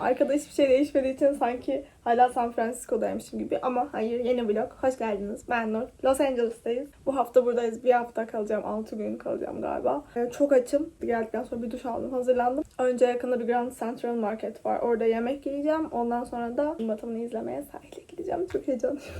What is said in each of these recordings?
Arkada hiçbir şey değişmediği için sanki hala San Francisco'daymışım gibi. Ama hayır yeni vlog. Hoş geldiniz. Ben Nur. Los Angeles'tayız. Bu hafta buradayız. Bir hafta kalacağım. 6 gün kalacağım galiba. Ee, çok açım. Geldikten sonra bir duş aldım. Hazırlandım. Önce yakında bir Grand Central Market var. Orada yemek yiyeceğim. Ondan sonra da batımını izlemeye sahile gideceğim. Çok heyecanlıyım.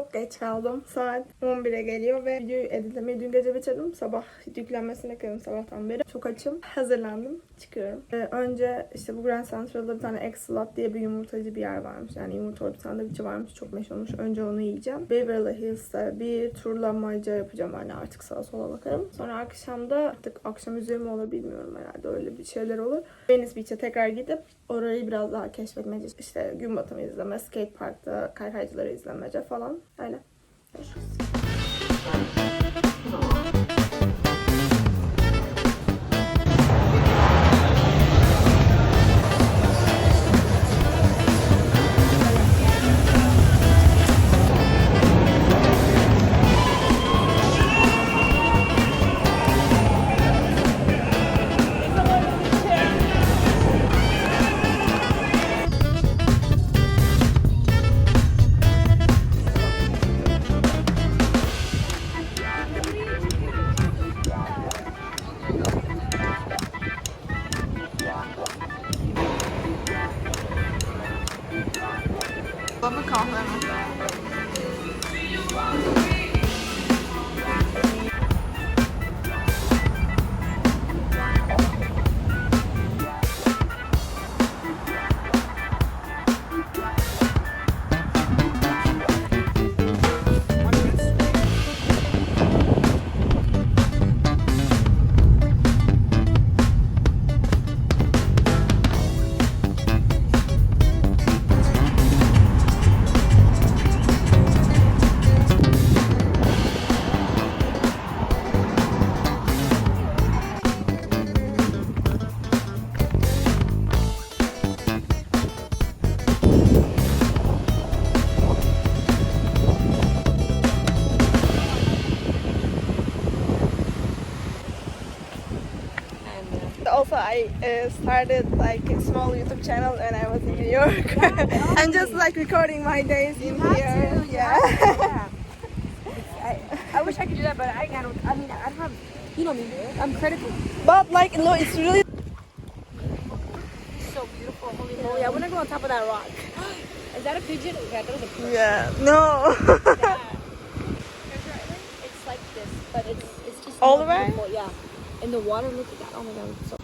Çok geç kaldım. Saat 11'e geliyor ve videoyu editlemeyi dün gece bitirdim. Sabah yüklenmesini bekledim sabahtan beri. Çok açım. Hazırlandım. Çıkıyorum. Ee, önce işte bu Grand Central'da bir tane Egg diye bir yumurtacı bir yer varmış. Yani yumurta bir sandviçi varmış. Çok meşhur olmuş. Önce onu yiyeceğim. Beverly Hills'te bir turlamaca yapacağım. Hani artık sağa sola bakarım. Sonra akşam da artık akşam üzeri mi olur bilmiyorum herhalde. Öyle bir şeyler olur. Venice Beach'e tekrar gidip orayı biraz daha keşfetmece. işte gün batımı izleme, skate parkta kaykaycıları izlemece falan. Öyle. Görüşürüz. Started like a small YouTube channel when I was in New York. I'm just like recording my days in here. yeah. I, I wish I could do that, but I no. I mean, I don't have. You know me. I'm critical. But like no, it's really So beautiful. Holy moly! I want to go on top of that rock. Is that a pigeon? Yeah, that was a pigeon. yeah no. It's like this, but it's it's just All the way? Yeah. And the water, look at that. Oh my god,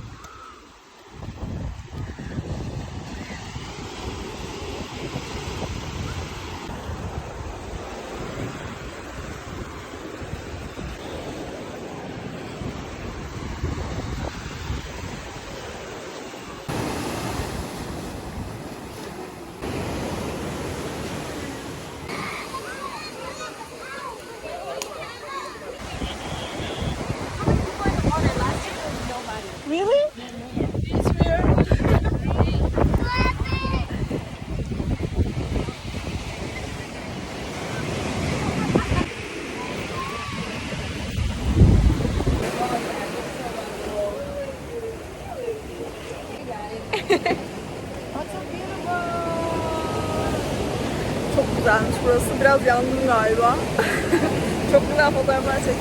Biraz yandım galiba. Çok güzel fotoğraflar çekiyor.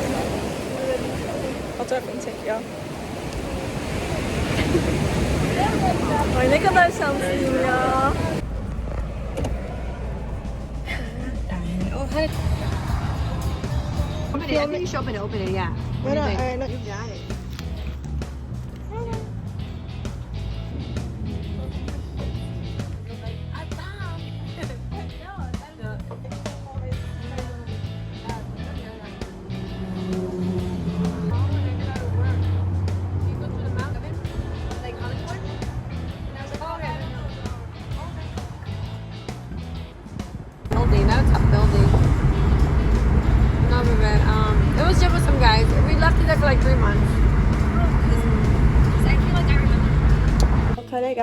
Fotoğrafını çekiyor. Ay ne kadar şanslıyım ya. Oh? Open it. Open it. Open it. Yeah. Do you think? not you got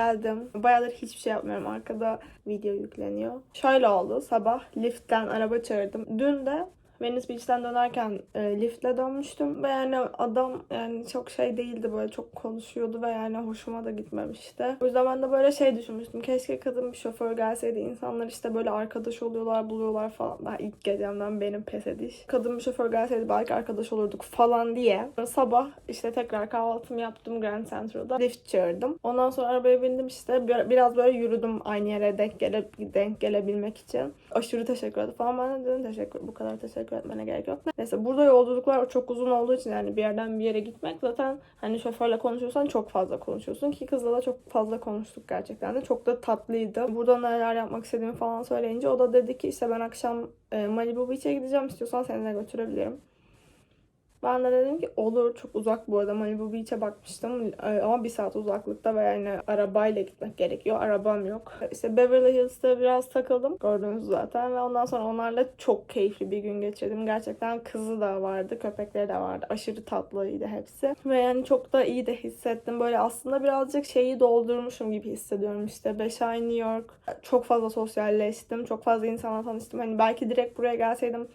geldim. Bayağıdır hiçbir şey yapmıyorum. Arkada video yükleniyor. Şöyle oldu. Sabah liftten araba çağırdım. Dün de Venice Beach'ten dönerken e, liftle dönmüştüm ve yani adam yani çok şey değildi böyle çok konuşuyordu ve yani hoşuma da gitmemişti. O yüzden ben de böyle şey düşünmüştüm. Keşke kadın bir şoför gelseydi. İnsanlar işte böyle arkadaş oluyorlar, buluyorlar falan. Daha ilk gecemden benim pes ediş. Kadın bir şoför gelseydi belki arkadaş olurduk falan diye. Sabah işte tekrar kahvaltımı yaptım Grand Central'da. Lift çağırdım. Ondan sonra arabaya bindim işte. Bir- Biraz böyle yürüdüm aynı yere denk, gele, denk gelebilmek için. Aşırı teşekkür ederim falan. Ben de dedim teşekkür bu kadar teşekkür etmene gerek yok. Neyse burada yolculuklar çok uzun olduğu için yani bir yerden bir yere gitmek zaten hani şoförle konuşuyorsan çok fazla konuşuyorsun ki kızla da çok fazla konuştuk gerçekten de. Çok da tatlıydı. Burada neler yapmak istediğimi falan söyleyince o da dedi ki işte ben akşam e, Malibu Beach'e gideceğim istiyorsan seni de götürebilirim. Ben de dedim ki olur çok uzak bu arada Malibu Beach'e bakmıştım e, ama bir saat uzaklıkta ve yani arabayla gitmek gerekiyor. Arabam yok. İşte Beverly Hills'te biraz takıldım. Gördünüz zaten ve ondan sonra onlarla çok keyifli bir gün geçirdim. Gerçekten kızı da vardı, köpekleri de vardı. Aşırı tatlıydı hepsi. Ve yani çok da iyi de hissettim. Böyle aslında birazcık şeyi doldurmuşum gibi hissediyorum işte. 5 ay New York. Çok fazla sosyalleştim. Çok fazla insanla tanıştım. Hani belki direkt buraya gelseydim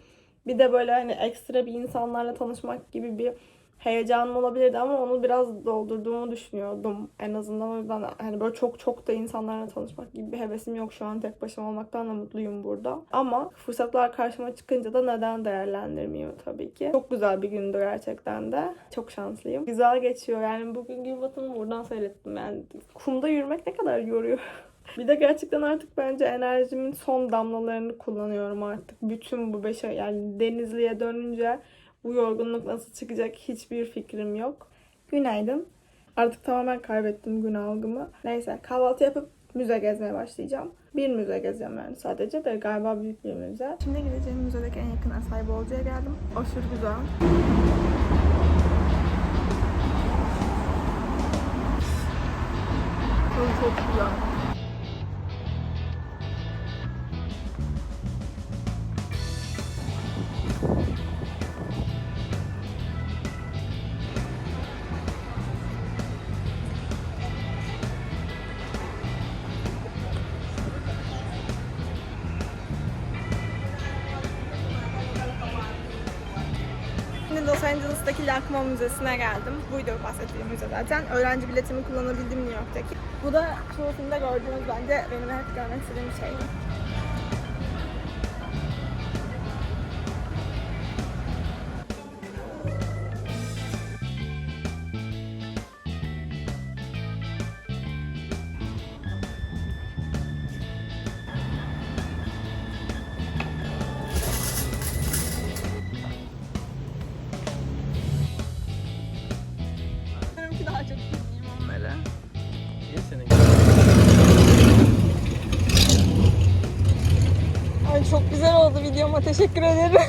bir de böyle hani ekstra bir insanlarla tanışmak gibi bir heyecanım olabilirdi ama onu biraz doldurduğumu düşünüyordum. En azından o yüzden hani böyle çok çok da insanlarla tanışmak gibi bir hevesim yok şu an tek başıma olmaktan da mutluyum burada. Ama fırsatlar karşıma çıkınca da neden değerlendirmiyor tabii ki. Çok güzel bir gündü gerçekten de. Çok şanslıyım. Güzel geçiyor yani bugün gün batımı buradan seyrettim yani. Kumda yürümek ne kadar yoruyor. Bir de gerçekten artık bence enerjimin son damlalarını kullanıyorum artık. Bütün bu beş ay yani Denizli'ye dönünce bu yorgunluk nasıl çıkacak hiçbir fikrim yok. Günaydın. Artık tamamen kaybettim gün algımı. Neyse kahvaltı yapıp müze gezmeye başlayacağım. Bir müze gezeceğim yani sadece de galiba büyük bir müze. Şimdi gideceğim müzedeki en yakın Asay Bolca'ya geldim. Aşırı güzel. Çok, çok güzel. Los Angeles'taki Lakma Müzesi'ne geldim. Buydu bahsettiğim müze zaten. Öğrenci biletimi kullanabildim New York'taki. Bu da çoğu filmde gördüğünüz bence benim hep görmek istediğim şey. Teşekkür ederim.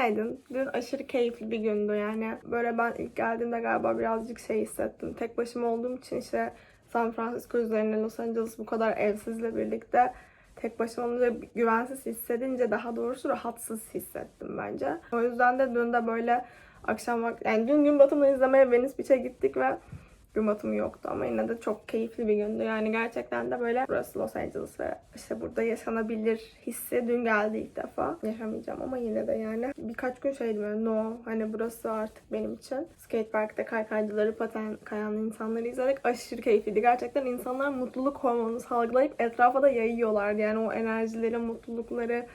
Günaydın. Dün aşırı keyifli bir gündü yani. Böyle ben ilk geldiğimde galiba birazcık şey hissettim. Tek başıma olduğum için işte San Francisco üzerine Los Angeles bu kadar evsizle birlikte tek başıma olunca güvensiz hissedince daha doğrusu rahatsız hissettim bence. O yüzden de dün de böyle akşam yani dün gün batımını izlemeye Venice Beach'e gittik ve gün batımı yoktu ama yine de çok keyifli bir gündü. Yani gerçekten de böyle burası Los Angeles ve işte burada yaşanabilir hissi dün geldi ilk defa. Yaşamayacağım ama yine de yani birkaç gün şeydim böyle no hani burası artık benim için. Skatepark'ta kaykaycıları, paten kayan insanları izledik. Aşırı keyifliydi. Gerçekten insanlar mutluluk hormonu salgılayıp etrafa da yayıyorlardı. Yani o enerjileri, mutlulukları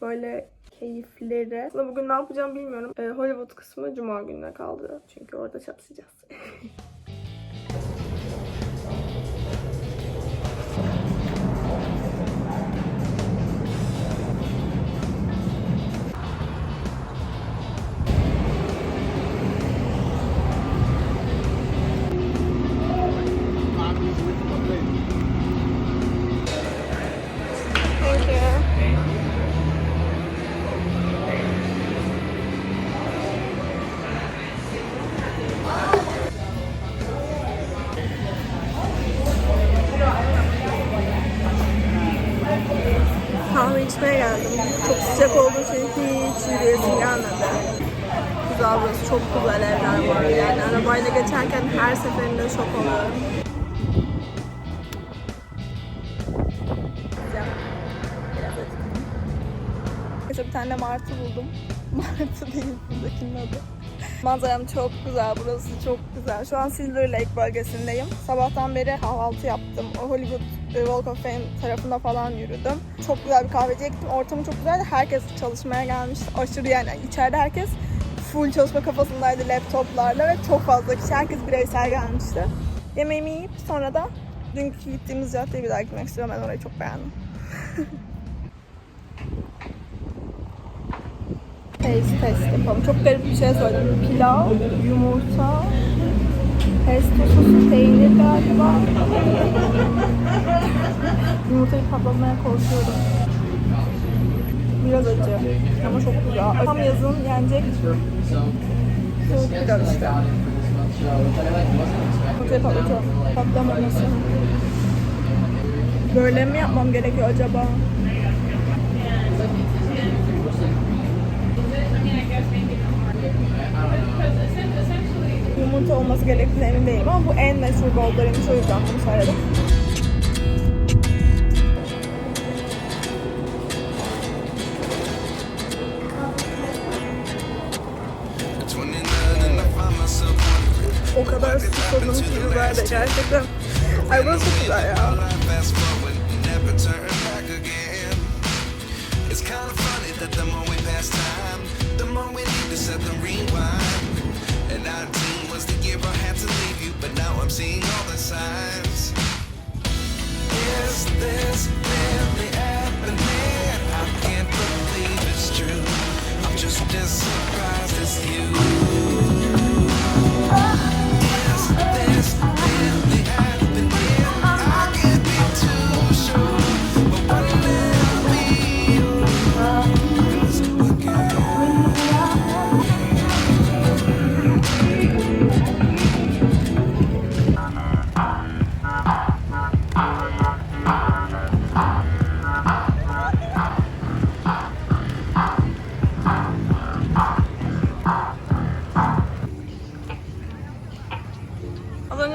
böyle keyifleri. Aslında bugün ne yapacağım bilmiyorum. Ee, Hollywood kısmı cuma gününe kaldı. Çünkü orada çapsayacağız. İşte bir tane martı buldum. Martı değil buradakinin adı. Manzaram çok güzel, burası çok güzel. Şu an Silver Lake bölgesindeyim. Sabahtan beri kahvaltı yaptım. O Hollywood e, Walk of Fame tarafında falan yürüdüm. Çok güzel bir kahveciye gittim. Ortamı çok güzeldi. Herkes çalışmaya gelmişti. Aşırı yani içeride herkes full çalışma kafasındaydı laptoplarla ve çok fazla kişi. Herkes bireysel gelmişti. Yemeğimi yiyip sonra da dünkü gittiğimiz caddeye bir daha gitmek istiyorum. Ben orayı çok beğendim. Taste test yapalım. Çok garip bir şey söyledim. Pilav, yumurta, pesto sosu, peynir galiba. Yumurtayı patlatmaya korkuyorum. Biraz acı ama çok güzel. Tam yazın yenecek soğuk pilav işte. Yumurtayı patlatıyorum. Patlamaması. Böyle mi yapmam gerekiyor acaba? Yumurta olması gerektiğine emin değilim ama bu en meşhur gollarıymış o yüzden bunu söyledim. O kadar susadım ki biber de gerçekten. Ay burası güzel ya.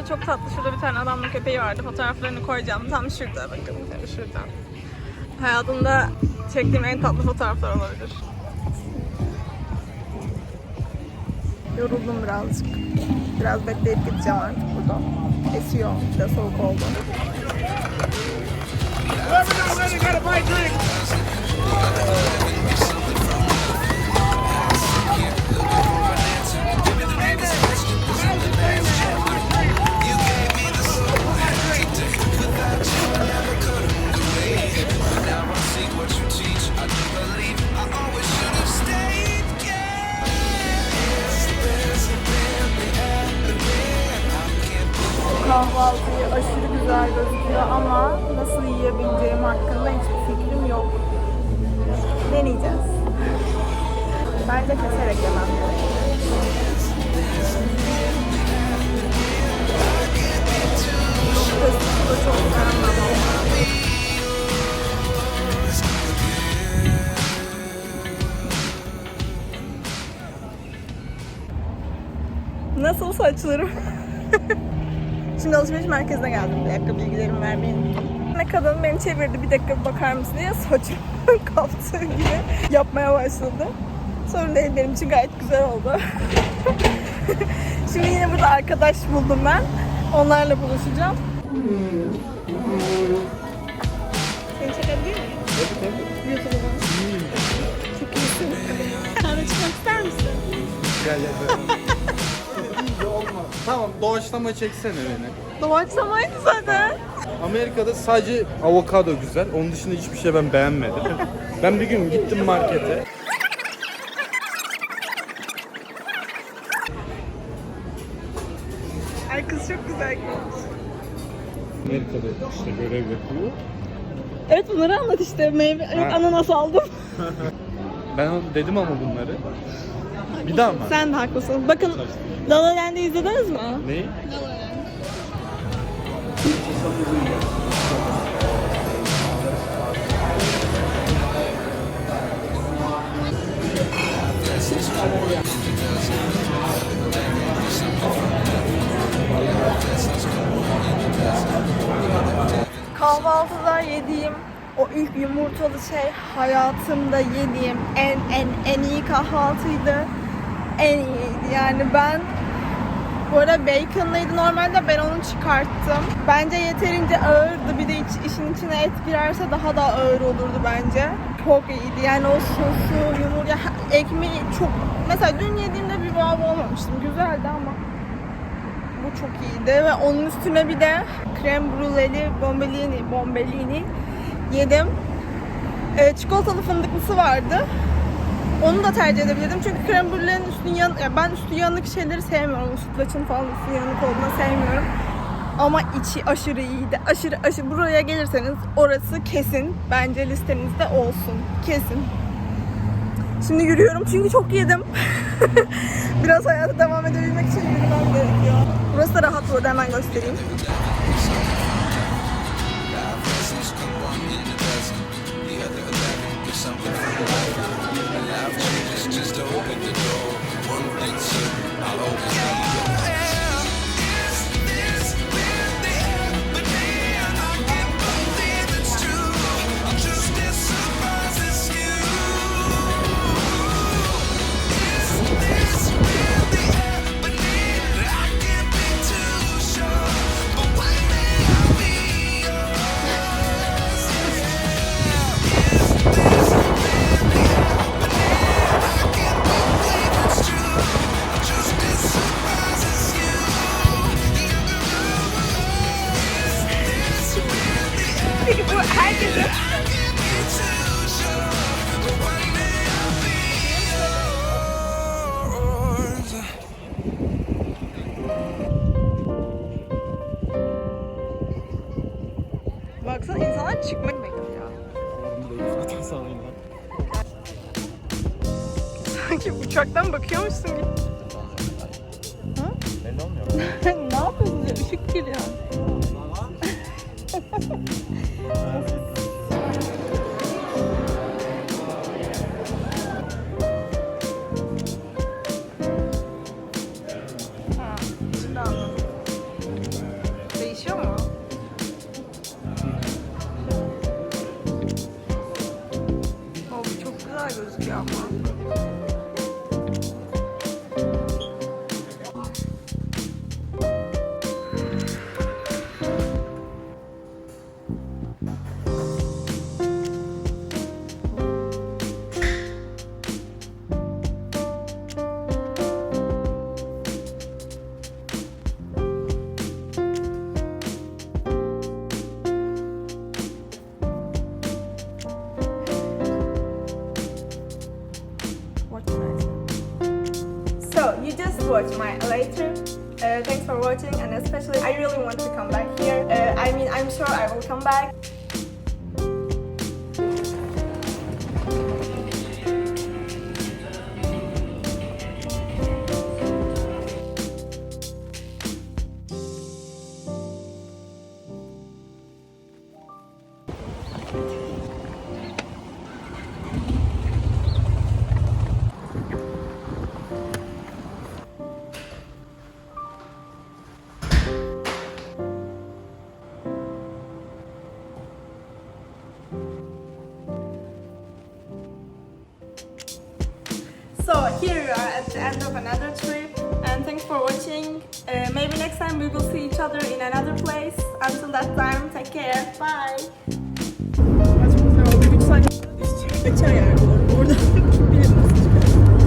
Çok tatlı şurada bir tane adamla köpeği vardı. Fotoğraflarını koyacağım. Tam şurada bakın. Tam şurada. Hayatımda çektiğim en tatlı fotoğraflar olabilir. Yoruldum birazcık. Biraz bekleyip gideceğim artık burada. Esiyor. Bir de soğuk oldu. Kahvaltıyı aşırı güzel gözüküyor ama nasıl yiyebileceğim hakkında hiçbir fikrim yok. Deneyeceğiz. Bence keserek yemem. Nasıl saçlarım? Şimdi alışveriş merkezine geldim. Bir dakika bilgilerimi vermeyi unuttum. Ne kadın beni çevirdi bir dakika bir bakar mısın diye saçımı kaptığı gibi yapmaya başladı. Sorun değil benim için gayet güzel oldu. Şimdi yine burada arkadaş buldum ben. Onlarla buluşacağım. Seni çekebilir miyim? YouTube'a. Çok iyisin. Sen de çıkmak ister misin? Gel gel. tamam doğaçlama çeksene beni. Doğaçlamaydı zaten. Amerika'da sadece avokado güzel. Onun dışında hiçbir şey ben beğenmedim. ben bir gün gittim markete. Ay kız çok güzel giymiş. Amerika'da işte görev yapıyor. Evet bunları anlat işte. Meyve, Ha. ananas aldım. Ben dedim ama bunları. Bir daha mı? Sen de haklısın. Bakın La La Land'i izlediniz mi? Neyi? Kahvaltıda yediğim o ilk yumurtalı şey hayatımda yediğim en en en iyi kahvaltıydı. En iyiydi. Yani ben bu arada baconlıydı normalde ben onu çıkarttım. Bence yeterince ağırdı. Bir de iç, işin içine et girerse daha da ağır olurdu bence. Çok iyiydi. Yani o sosu, yumurta, ekmeği çok... Mesela dün yediğimde bir vav olmamıştım. Güzeldi ama bu çok iyiydi ve onun üstüne bir de krem brûleli bombellini, bombellini yedim. Ee, çikolatalı fındıklısı vardı. Onu da tercih edebilirdim çünkü krem brûlenin üstü yan, ya ben üstü yanık şeyleri sevmiyorum. Sütlaçın falan üstü yanık olduğunu sevmiyorum. Ama içi aşırı iyiydi. Aşırı aşırı buraya gelirseniz orası kesin bence listenizde olsun. Kesin. Şimdi yürüyorum çünkü çok yedim. Biraz hayata devam edebilmek için yürümem gerekiyor. Burası da rahat burada hemen göstereyim. Follow. Baksana insanlar çıkmak bekliyor. Sanki uçaktan bakıyormuşsun gibi. Ha? Belli olmuyor. ne yapıyorsun ya? Işık giriyor. Ha, watch my LA trip. Uh, thanks for watching, and especially I really want to come back here. Uh, I mean, I'm sure I will come back. Another trip, and thanks for watching. Uh, maybe next time we will see each other in another place. Until that time, take care. Bye. Yani orada.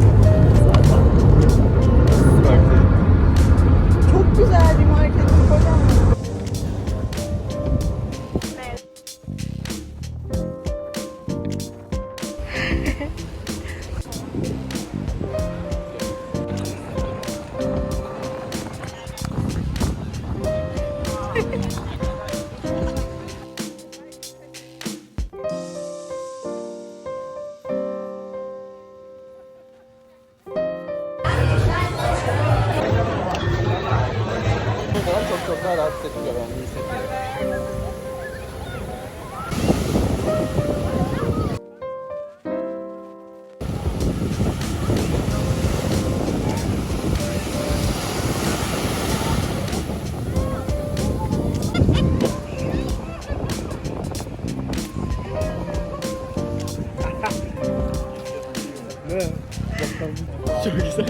Çok güzel.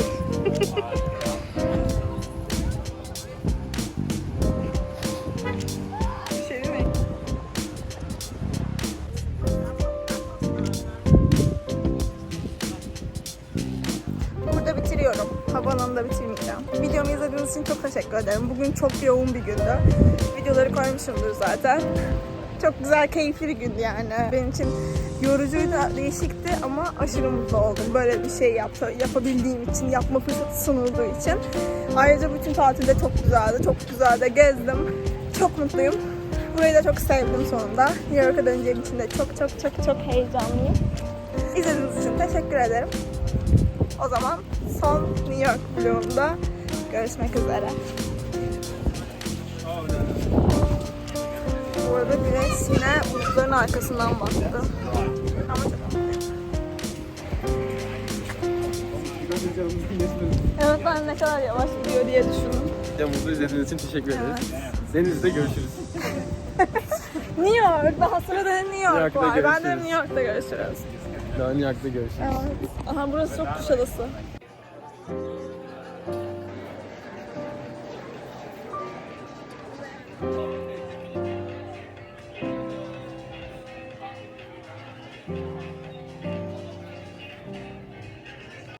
Burada bitiriyorum. Havanında bitirmeyeceğim. Videomu izlediğiniz için çok teşekkür ederim. Bugün çok yoğun bir gündü. Videoları koymuşumdur zaten. Çok güzel, keyifli bir gündü yani. Benim için yorucuydu, değişikti ama aşırı mutlu oldum. Böyle bir şey yaptı, yapabildiğim için, yapma fırsatı sunulduğu için. Ayrıca bütün tatilde çok güzeldi, çok güzel de gezdim. Çok mutluyum. Burayı da çok sevdim sonunda. New York'a döneceğim için de çok çok çok çok heyecanlıyım. İzlediğiniz için teşekkür ederim. O zaman son New York vlogumda görüşmek üzere. Bu arada güneş yine bulutların arkasından baktı. Ama çok Evet ben ne kadar yavaş gidiyor diye düşündüm. Videomuzu izlediğiniz için teşekkür ederiz. Denizde görüşürüz. New York, daha sırada New York York'ta var. Ben de görüşürüz. New York'ta görüşürüz. Daha New York'ta görüşürüz. Evet. Aha burası çok Kuşadası.